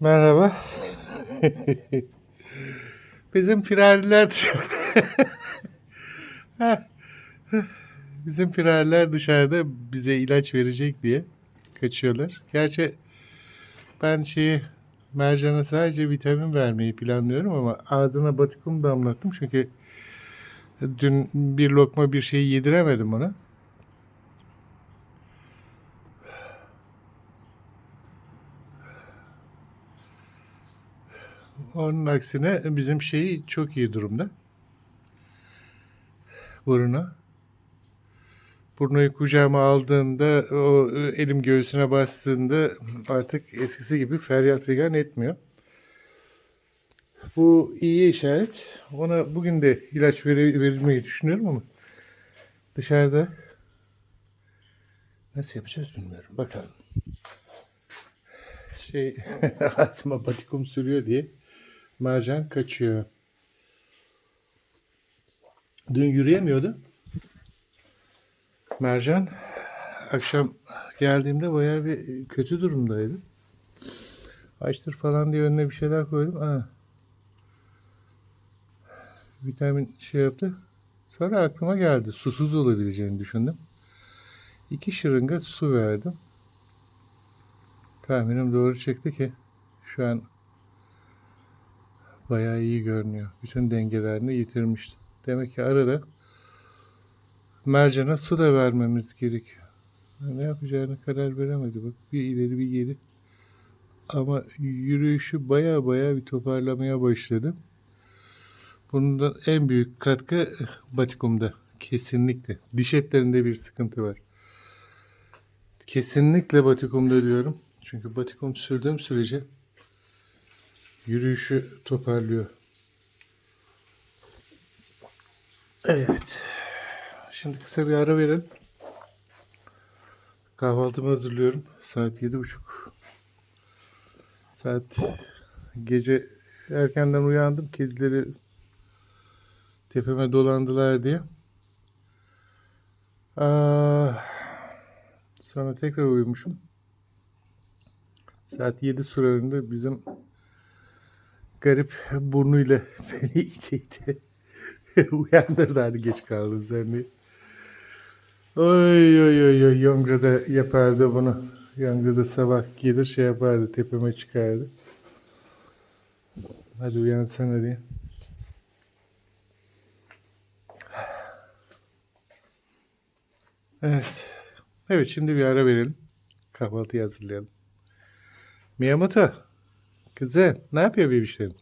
Merhaba. Bizim firariler dışarıda. Bizim firariler dışarıda bize ilaç verecek diye kaçıyorlar. Gerçi ben şeyi mercana sadece vitamin vermeyi planlıyorum ama ağzına batikum damlattım çünkü dün bir lokma bir şey yediremedim ona. Onun aksine bizim şeyi çok iyi durumda. Burnu. Burnuyu kucağıma aldığında, o elim göğsüne bastığında artık eskisi gibi feryat figan etmiyor. Bu iyi işaret. Ona bugün de ilaç veri- verilmeyi düşünüyorum ama dışarıda nasıl yapacağız bilmiyorum. Bakalım. Şey asma batikum sürüyor diye mercan kaçıyor. Dün yürüyemiyordu. Mercan akşam geldiğimde bayağı bir kötü durumdaydı. Açtır falan diye önüne bir şeyler koydum. Aa. Vitamin şey yaptı. Sonra aklıma geldi. Susuz olabileceğini düşündüm. İki şırınga su verdim. Tahminim doğru çıktı ki şu an bayağı iyi görünüyor. Bütün dengelerini yitirmişti. Demek ki arada mercana su da vermemiz gerekiyor. Ne yapacağını karar veremedi. Bak bir ileri bir geri. Ama yürüyüşü baya baya bir toparlamaya başladı. Bunun da en büyük katkı Batikum'da. Kesinlikle. Diş etlerinde bir sıkıntı var. Kesinlikle Batikum'da diyorum. Çünkü Batikum sürdüğüm sürece yürüyüşü toparlıyor. Evet. Şimdi kısa bir ara verelim. Kahvaltımı hazırlıyorum. Saat yedi buçuk. Saat gece erkenden uyandım. Kedileri tepeme dolandılar diye. Aa, sonra tekrar uyumuşum. Saat 7 sularında bizim garip burnuyla beni ite ite uyandırdı hadi geç kaldın sen diye. Oy oy oy oy Yonga da yapardı bunu. Yonga da sabah gelir şey yapardı tepeme çıkardı. Hadi uyansana diye. Evet. Evet şimdi bir ara verelim. Kahvaltıyı hazırlayalım. Miyamoto. Kızım ne yapıyor bebişlerim?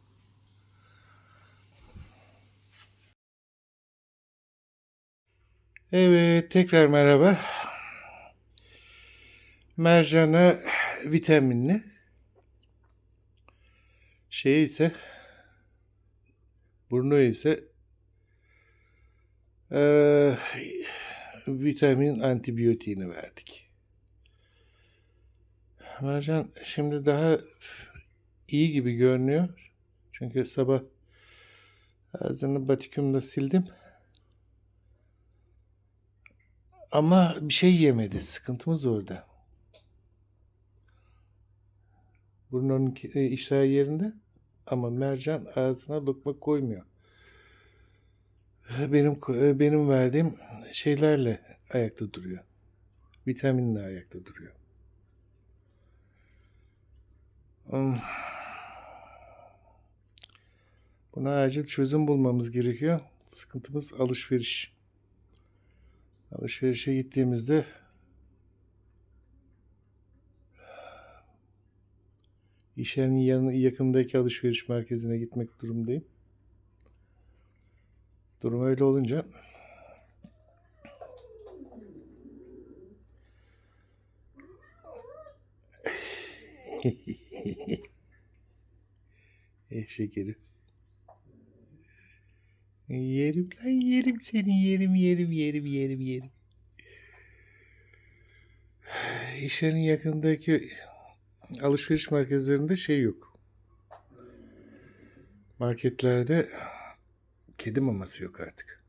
Evet tekrar merhaba. Mercana vitaminli. Şey ise burnu ise eee, vitamin antibiyotiğini verdik. Mercan şimdi daha iyi gibi görünüyor. Çünkü sabah ağzını batikümle sildim. Ama bir şey yemedi. Sıkıntımız orada. Burnunun e, iştahı yerinde ama mercan ağzına lokma koymuyor. Benim e, benim verdiğim şeylerle ayakta duruyor. Vitaminle ayakta duruyor. Hmm. Buna acil çözüm bulmamız gerekiyor. Sıkıntımız alışveriş. Alışverişe gittiğimizde iş yerinin yakındaki alışveriş merkezine gitmek durumundayım. Durum öyle olunca şekeri. Yerim lan yerim seni yerim yerim yerim yerim yerim. İş yerinin yakındaki alışveriş merkezlerinde şey yok. Marketlerde kedi maması yok artık.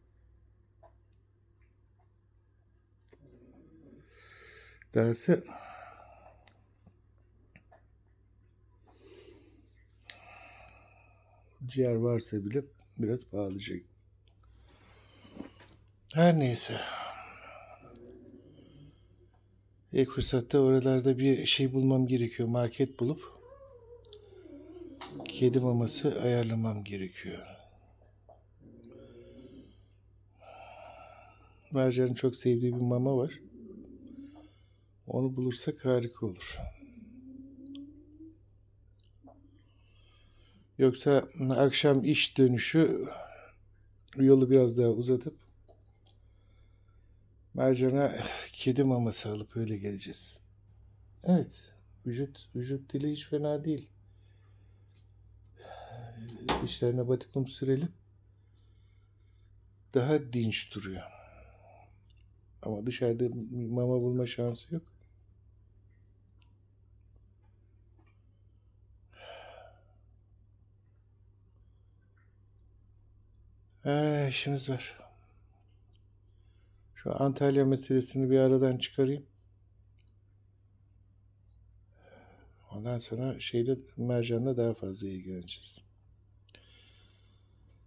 Dahası ciğer varsa bile biraz pahalıca. Her neyse. İlk fırsatta oralarda bir şey bulmam gerekiyor. Market bulup kedi maması ayarlamam gerekiyor. Mercan'ın çok sevdiği bir mama var. Onu bulursak harika olur. Yoksa akşam iş dönüşü yolu biraz daha uzatıp Mercan'a kedi maması alıp öyle geleceğiz. Evet, vücut vücut dili hiç fena değil. Dişlerine batikum sürelim. Daha dinç duruyor. Ama dışarıda mama bulma şansı yok. Ee, işimiz var. Şu Antalya meselesini bir aradan çıkarayım. Ondan sonra şeyde Mercan'la daha fazla ilgileneceğiz.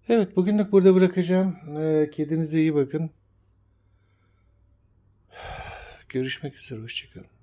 Evet bugünlük burada bırakacağım. Ee, kedinize iyi bakın. Görüşmek üzere. Hoşçakalın.